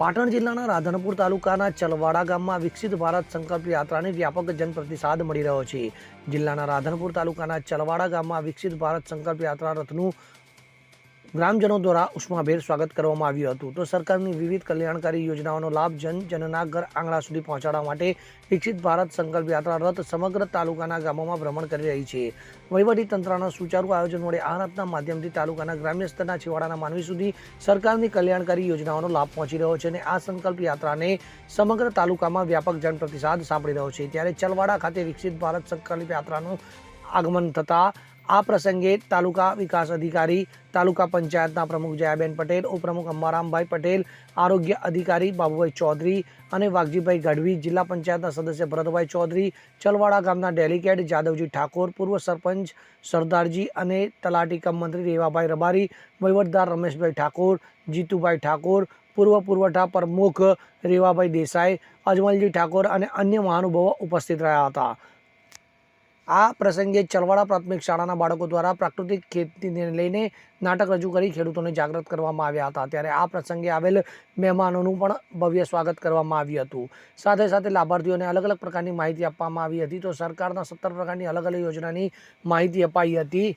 પાટણ જિલ્લાના રાધનપુર તાલુકાના ચલવાડા ગામમાં વિકસિત ભારત સંકલ્પ યાત્રાને વ્યાપક જનપ્રતિસાદ મળી રહ્યો છે. જિલ્લાના રાધનપુર તાલુકાના ચલવાડા ગામમાં વિકસિત ભારત સંકલ્પ યાત્રા રથનું ગ્રામજનો દ્વારા ઉષ્માભેર સ્વાગત કરવામાં આવ્યું હતું. તો સરકારની વિવિધ કલ્યાણકારી યોજનાઓનો લાભ જન જનના ઘર આંગણા સુધી પહોંચાડવા માટે વિકસિત ભારત સંકલ્પ યાત્રા રથ સમગ્ર તાલુકાના ગામોમાં ભ્રમણ કરી રહી છે. વહીવટી તંત્રના સુચારુ આયોજન વડે આ રથના માધ્યમથી તાલુકાના ગ્રામ્ય સ્તરના છેવાડાના માનવી સુધી સરકારની કલ્યાણકારી યોજનાઓનો લાભ પહોંચી રહ્યો છે અને આ સંકલ્પ યાત્રાને સમગ્ર તાલુકામાં વ્યાપક જનપ્રતિસાદ સાંપડી રહ્યો છે. ત્યારે ચલવાડા ખાતે વિકસિત ભારત સંકલ્પ યાત્રાનું આગમન થતાં આ પ્રસંગે તાલુકા વિકાસ અધિકારી, તાલુકા પંચાયતના પ્રમુખ જયાબેન પટેલ, ઉપપ્રમુખ અંબારામભાઈ પટેલ, આરોગ્ય અધિકારી બાબુભાઈ ચૌધરી અને વાઘજીભાઈ ગઢવી, જિલ્લા પંચાયતના સદસ્ય ભરતભાઈ ચૌધરી ચલવાડા ગામના ડેલિકેટ જાદવજી ઠાકોર, પૂર્વ સરપંચ સરદારજી અને તલાટી કમ મંત્રી રેવાભાઈ રબારી, વહીવટદાર રમેશભાઈ ઠાકોર, જીતુભાઈ ઠાકોર, પૂર્વ પુરવઠા પ્રમુખ રેવાભાઈ દેસાઈ, અજમલજી ઠાકોર અને અન્ય મહાનુભાવો ઉપસ્થિત રહ્યા હતા. આ પ્રસંગે ચલવાડા પ્રાથમિક શાળાના બાળકો દ્વારા પ્રાકૃતિક ખેતીને લઈને નાટક રજૂ કરી ખેડૂતોને જાગૃત કરવામાં આવ્યા હતા. ત્યારે આ પ્રસંગે આવેલ મહેમાનોનું પણ ભવ્ય સ્વાગત કરવામાં આવ્યું હતું. સાથે સાથે લાભાર્થીઓને અલગ અલગ પ્રકારની માહિતી આપવામાં આવી હતી. તો સરકારના સત્તર પ્રકારની અલગ અલગ યોજનાની માહિતી અપાઈ હતી.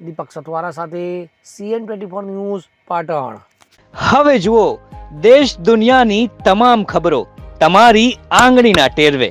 દીપક સતવારા સાથે CN twenty four news Patan. હવે જુઓ, દેશ દુનિયાની તમામ ખબરો તમારી આંગળીના ટેરવે.